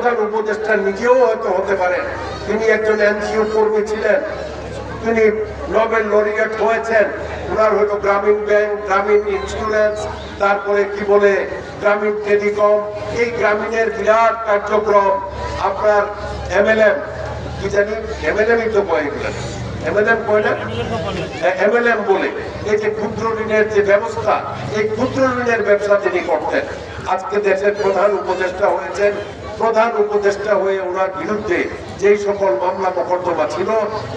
প্রধান উপদেষ্টা নিজেও হয়তো হতে পারেন। তিনি একজন এনজিও কর্মী ছিলেন। তিনি নোবেল লরিয়েট হয়েছেন। ওনার হয়তো গ্রামীণ ব্যাংক, গ্রামীণ ইন্স্যুরেন্স, তারপরে কি বলে, গ্রামীণ টেলিকম। এই গ্রামীণের বিরাট কার্যক্রম আপনার এমএলএম, কি জানি, এমএলএমই তো কয় এগুলো? ব্যবস্থা, এই ক্ষুদ্র ঋণের ব্যবসা তিনি করতেন। আজকে দেশের প্রধান উপদেষ্টা হয়েছেন প্রধান উপদেষ্টা হয়ে ওনার বিরুদ্ধে যেই সকল মামলা মোকদ্দমা ছিল,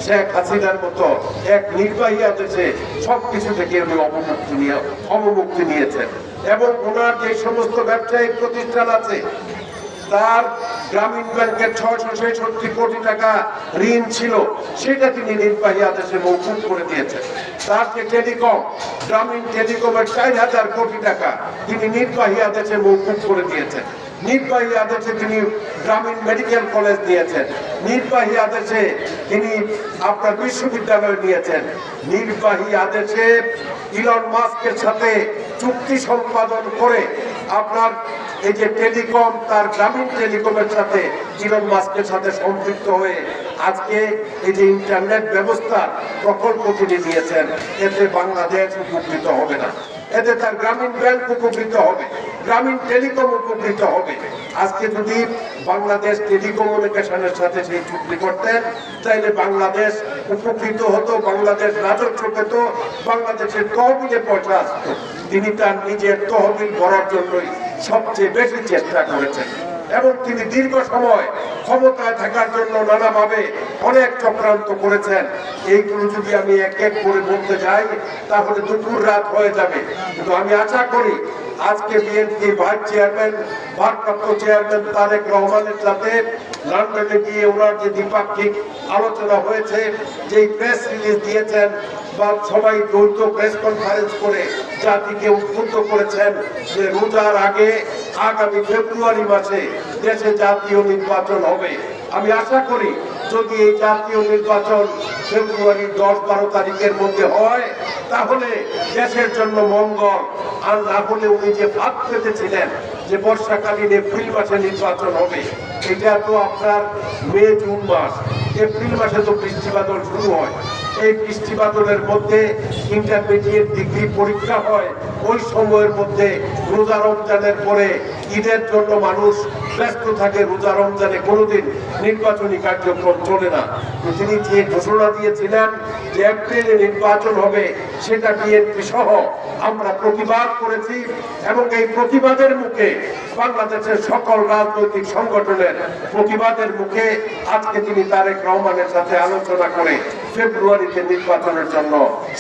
শেখ হাসিনার মতো এক নির্বাহী আদেশে সবকিছু থেকে উনি অবমুক্তি নিয়ে অবমুক্তি নিয়েছেন। এবং ওনার যে সমস্ত ব্যবসায়িক প্রতিষ্ঠান আছে তার গ্রামীণ ব্যাংকের ছয়শো ছেষট্টি কোটি টাকা ঋণ ছিল। সেটা তিনি নির্বাহী আদেশে মৌকুব করে দিয়েছেন। তার যে টেলিকম, গ্রামীণ টেলিকমের চার হাজার কোটি টাকা তিনি নির্বাহী আদেশে মৌকুব করে দিয়েছেন। নির্বাহী আদেশে তিনি গ্রামীণ মেডিকেল কলেজ দিয়েছেন। নির্বাহী আদেশে তিনি আপনার বিশ্ববিদ্যালয় নিয়েছেন। নির্বাহী আদেশে ইলন মাস্কের সাথে চুক্তি সম্পাদন করে আপনার এই যে টেলিকম, তার গ্রামীণ টেলিকমের সাথে ইলন মাস্কের সাথে সম্পৃক্ত হয়ে আজকে এই যে ইন্টারনেট ব্যবস্থা প্রকল্প তিনি নিয়েছেন এতে বাংলাদেশ উপকৃত হবে না। এতে তার গ্রামীণ ব্যাংক উপকৃত হবে, গ্রামীণ টেলিকম উপকৃত হবে। আজকে যদি বাংলাদেশ টেলিকমিউনিকেশনের সাথে সেই চুক্তি করতেন, তাইলে বাংলাদেশ উপকৃত হতো, বাংলাদেশ রাজস্ব পেত বাংলাদেশের তহবিলে পয়সা আসতো। তিনি তার নিজের তহবিল করার জন্যই সবচেয়ে বেশি চেষ্টা করেছেন। এবং তিনি দীর্ঘ সময় ক্ষমতায় থাকার জন্য নানাভাবে অনেক চক্রান্ত করেছেন। এইগুলো যদি আমি এক এক করে বলতে যাই, তাহলে দুপুর রাত হয়ে যাবে। কিন্তু আমি আশা করি আজকে বিএনপি ভাইস চেয়ারম্যান, ভারপ্রাপ্ত চেয়ারম্যান তারেক রহমানের সাথে লন্ডনে গিয়ে ওনার যে দ্বিপাক্ষিক আলোচনা হয়েছে যে প্রেস রিলিজ দিয়েছেন বা সবাই দ্বৈত প্রেস কনফারেন্স করে জাতিকে উদ্বুদ্ধ করেছেন যে রোজার আগে আগামী ফেব্রুয়ারি মাসে দেশে জাতীয় নির্বাচন হবে। আমি আশা করি যদি এই জাতীয় নির্বাচন ফেব্রুয়ারি দশ বারো তারিখের মধ্যে হয়, তাহলে দেশের জন্য মঙ্গল। আর না হলে উনি যে ভাব পেতেছিলেন যে বর্ষাকালীন এপ্রিল মাসে নির্বাচন হবে, এটা তো আপনার মে, জুন মাস। এপ্রিল মাসে তো বৃষ্টিবাদল শুরু হয়। এই বৃষ্টি বাদলের মধ্যে ইন্টারমিডিয়েট ডিগ্রি পরীক্ষা হয়, ওই সময়ের মধ্যে রোজা রমজানের পরে ঈদের জন্য মানুষ ব্যস্ত থাকে, রোজা রমজানে কোনোদিন নির্বাচনী কার্যক্রম চলে না। তিনি যে ঘোষণা দিয়েছিলেন যে এপ্রিলে নির্বাচন হবে, সেটা বিএনপি সহ আমরা প্রতিবাদ করেছি এবং এই প্রতিবাদের মুখে বাংলাদেশের সকল রাজনৈতিক সংগঠনের প্রতিবাদের মুখে আজকে তিনি তারেক রহমানের সাথে আলোচনা করে ফেব্রুয়ারিতে নির্বাচনের জন্য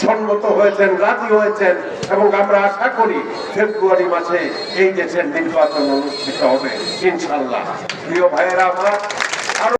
সম্মত হয়েছেন, রাজি হয়েছেন এবং আমরা আশা করি ফেব্রুয়ারি মাসে এই দেশের নির্বাচন অনুষ্ঠিত হবে ইনশাল্লাহ প্রিয় ভাইয়েরা, আমার